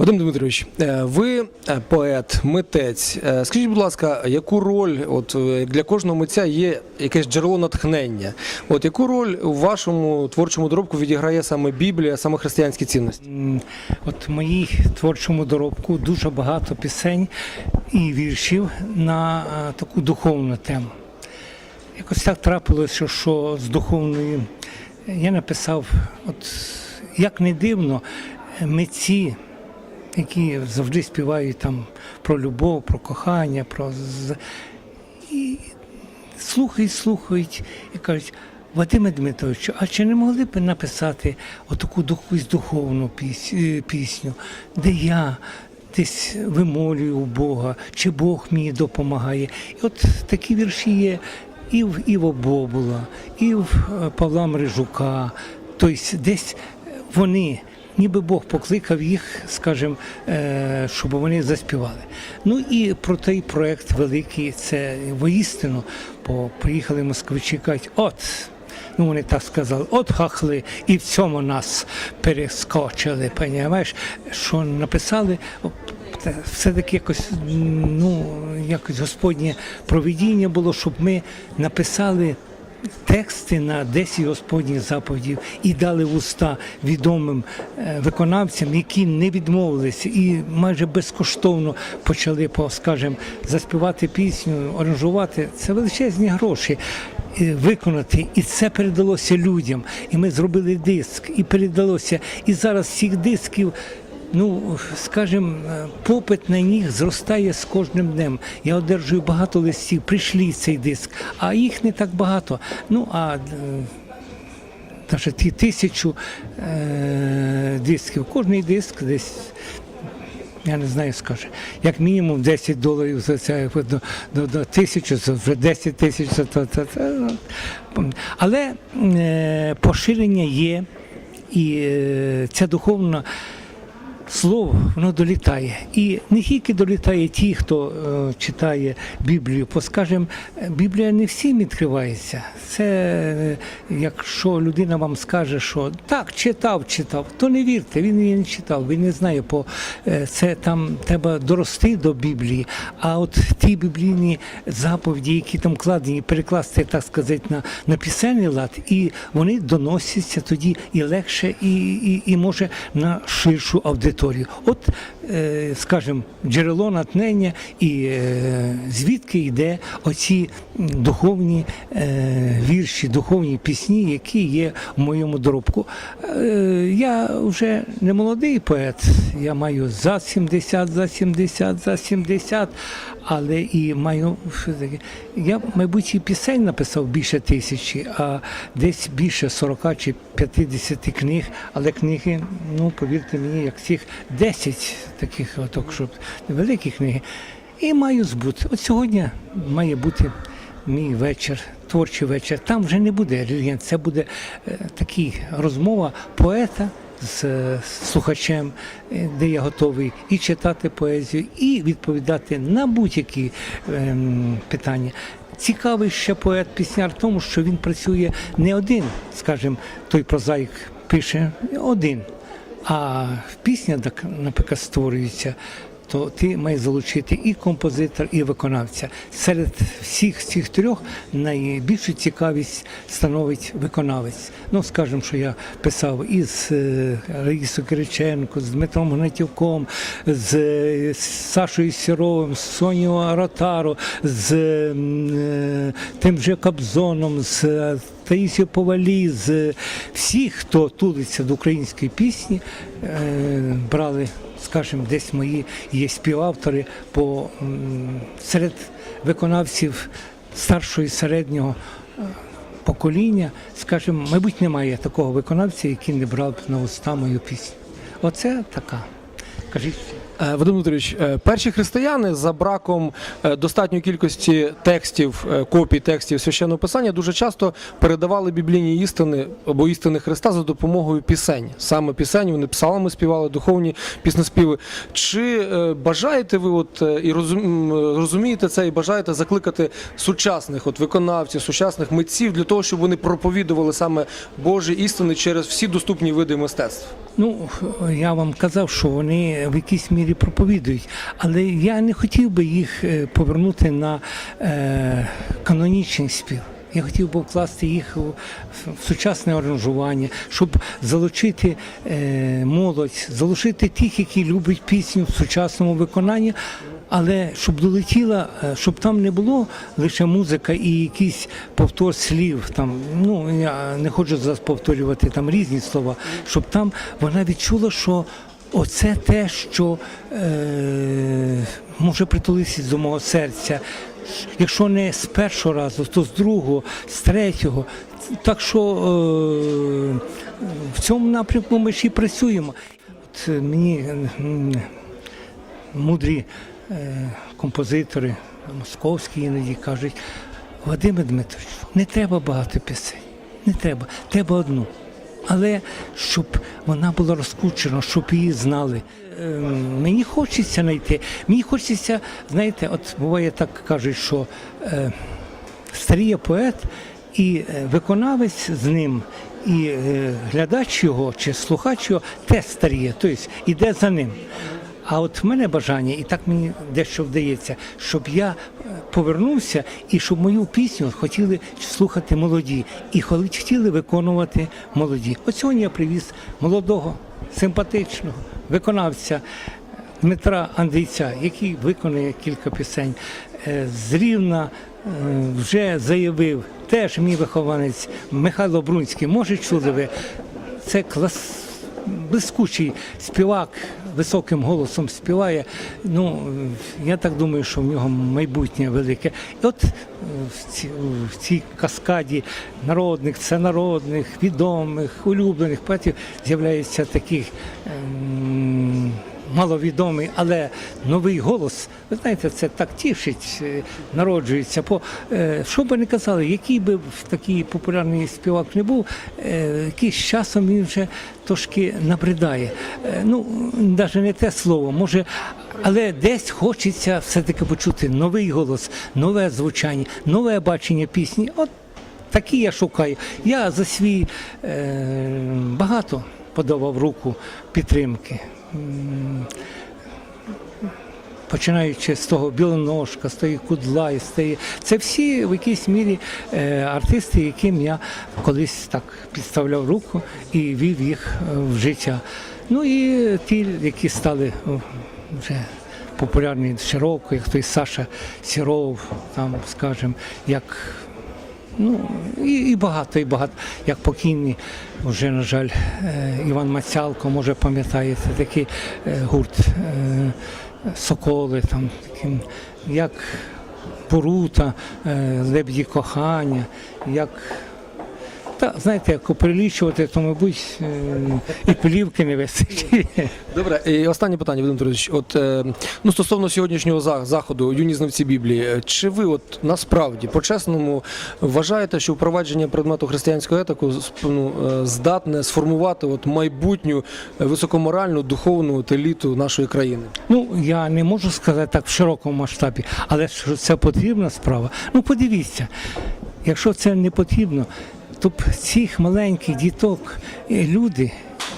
Вадим Дмитрович, е, ви е, поет, митець. Е, Скажіть, будь ласка, яку роль от для кожного митця є якесь джерело натхнення? От яку роль у вашому творчому доробку відіграє саме Біблія, саме християнські цінності? От в моїй творчому доробку дуже багато пісень і віршів на таку духовну тему. Якось так трапилося, що з духовної я написав, от як не дивно, митці, які завжди співають там про любов, про кохання, про і слухають, слухають і кажуть. Вадиме Дмитровичу, а чи не могли б написати отаку якусь духовну е, пісню, де я десь вимолюю у Бога, чи Бог мені допомагає? І от такі вірші є і в Іво Бобула, і в е, Павла Мрижука. Тобто десь вони ніби Бог покликав їх, скажімо, е, щоб вони заспівали. Ну і про той проект великий, це воістину, бо приїхали москвичі, кажуть, от. Ну, вони так сказали, от хахли, і в цьому нас перескочили. Понімаєш, що написали, все-таки якось, ну, якось Господнє провидіння було, щоб ми написали тексти на 10 Господніх заповідів і дали в уста відомим е, виконавцям, які не відмовилися і майже безкоштовно почали, по, скажімо, заспівати пісню, аранжувати. Це величезні гроші. е, Виконати, і це передалося людям. І ми зробили диск, і передалося. І зараз цих дисків Ну, скажімо, е, попит на них зростає з кожним днем. Я одержую багато листів, прийшли цей диск, а їх не так багато. Ну, а е, навіть ті тисячу е, дисків, кожний диск десь. Я не знаю, скаже. Як мінімум 10 доларів за це до, до, до тисячі, вже 10 тисяч. Це, це, ну, але е, поширення є, і е, ця духовна слово воно долітає. І не тільки долітає ті, хто е, читає Біблію, бо, скажімо, Біблія не всім відкривається. Це е, якщо людина вам скаже, що так, читав, читав, то не вірте, він її не читав, він не знає, бо е, це там треба дорости до Біблії. А от ті біблійні заповіді, які там кладені, перекласти, так сказати, на, на пісенний лад, і вони доносяться тоді і легше, і, і, і може на ширшу аудиторію. От, е, скажімо, джерело натхнення і е, звідки йде оці духовні е, вірші, духовні пісні, які є в моєму доробку. Я вже не молодий поет, я маю за 70, за 70, за 70, але і маю що таке. Я, мабуть, і пісень написав більше тисячі, а десь більше 40 чи 50 книг, але книги, ну повірте мені, як цих 10 таких оток, щоб великі книги. І маю збут. От сьогодні має бути мій вечір, творчий вечір. Там вже не буде релігія, це буде е, такий розмова поета з е, слухачем, е, де я готовий і читати поезію, і відповідати на будь-які ем, питання. Цікавий ще поет пісняр тому, що він працює не один, скажімо, той прозаїк пише один. А пісня, наприклад, створюється, то ти маєш залучити і композитор, і виконавця. Серед всіх цих трьох найбільшу цікавість становить виконавець. Ну, скажімо, що я писав із е, Раїсою Кириченко, з Дмитром Гнатюком, з, е, Сашою Сіровим, з Сонією Аротаро, з е, тим же Кобзоном, з Таїсію Повалі, з всіх, хто тулиться до української пісні, е, брали, скажімо, десь мої є співавтори по серед виконавців старшого і середнього е, покоління, скажімо, мабуть, немає такого виконавця, який не брав на уста мою пісню. Оце така. Кажіть. Е, Вадим Дмитрович, е, перші християни за браком е, достатньої кількості текстів, копій текстів священного писання дуже часто передавали біблійні істини або істини Христа за допомогою пісень. Саме пісень вони псалами співали, духовні піснеспіви. Чи бажаєте ви от і розум- розумієте це, і бажаєте закликати сучасних от виконавців, сучасних митців для того, щоб вони проповідували саме Божі істини через всі доступні види мистецтв? Ну, я вам казав, що вони в якійсь мірі проповідують, але я не хотів би їх е, повернути на е, канонічний спів. Я хотів би вкласти їх в сучасне аранжування, щоб залучити е, молодь, залучити тих, які люблять пісню в сучасному виконанні, але щоб долетіла, е, щоб там не було лише музика і якийсь повтор слів. Там ну я не хочу зараз повторювати там різні слова, щоб там вона відчула, що оце те, що е, може притулитися до мого серця. Якщо не з першого разу, то з другого, з третього. Так що е, в цьому напрямку ми ще й працюємо. От мені мудрі композитори, московські іноді кажуть, Вадиме Дмитрович, не треба багато пісень, не треба, треба одну. Але щоб вона була розкручена, щоб її знали. Е, Мені хочеться знайти. Мені хочеться, знаєте, от буває так кажуть, що е, старіє поет і е, виконавець з ним, і е, глядач його чи слухач його теж старіє, тобто йде за ним. А от в мене бажання, і так мені дещо вдається, щоб я е, повернувся і щоб мою пісню хотіли слухати молоді, і хотіли виконувати молоді. От сьогодні я привіз молодого, симпатичного виконавця Дмитра Андрійця, який виконує кілька пісень. Е, З Рівна е, вже заявив, теж мій вихованець Михайло Брунський. Може, чули ви? Це клас блискучий співак, високим голосом співає. Ну, я так думаю, що в нього майбутнє велике. І от е, в цій, в цій каскаді народних, всенародних, відомих, улюблених поетів з'являється такий ем, маловідомий, але новий голос. Ви знаєте, це так тішить, е, народжується. Бо е, що би не казали, який би такий популярний співак не був, е, якийсь часом він вже трошки набридає. Ну, навіть не те слово, може. Але десь хочеться все-таки почути новий голос, нове звучання, нове бачення пісні. От такі я шукаю. Я за свій е, багато подавав руку підтримки. Починаючи з того білоножка, з тої кудла, з тої. Це всі в якійсь мірі е, артисти, яким я колись так підставляв руку і вів їх е, в життя. Ну і ті, які стали о, вже популярні широко, як той Саша Сіров, там, скажімо, як Ну і, і багато, і багато. Як покійний, вже, на жаль, е, Іван Мацялко, може пам'ятаєте, такий е, гурт е, Соколи, там, таким, як Порута, Лебді кохання, як. Та, знаєте, як прилічувати, то, мабуть, е, і плівки не вистачить. Добре, і останнє питання, Вадим Петрович. От е, ну стосовно сьогоднішнього заходу юні знавці Біблії, е, чи ви от насправді по-чесному вважаєте, що впровадження предмету християнського етику ну, здатне сформувати от майбутню високоморальну духовну еліту нашої країни? Ну, я не можу сказати так в широкому масштабі, але що це потрібна справа. Ну, подивіться, якщо це не потрібно, то цих маленьких діток е, люди.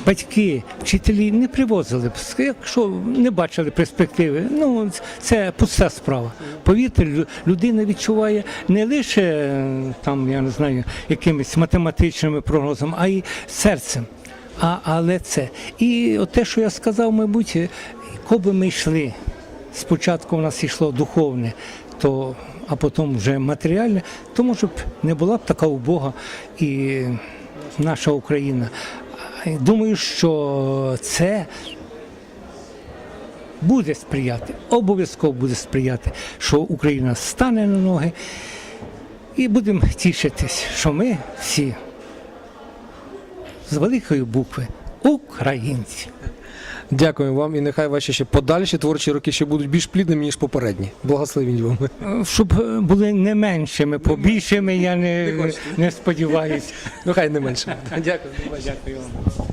Батьки, вчителі не привозили б, якщо не бачили перспективи. Ну це пуста справа. Повірте, людина відчуває не лише е, там, я не знаю, якимись математичними прогнозами, а й серцем. А, але це. І от те, що я сказав, мабуть, е, коли ми йшли, спочатку в нас йшло духовне, то, а потім вже матеріальне, то може б не була б така убога і наша Україна. Думаю, що це буде сприяти, обов'язково буде сприяти, що Україна стане на ноги. І будемо тішитись, що ми всі з великої букви українці. Дякую вам і нехай ваші ще подальші творчі роки ще будуть більш плідними, ніж попередні. Благословіть вам. Е, Щоб е, були не меншими, побільшими, я не, Не не сподіваюся. Ну хай не менше. Дякую. Дякую вам.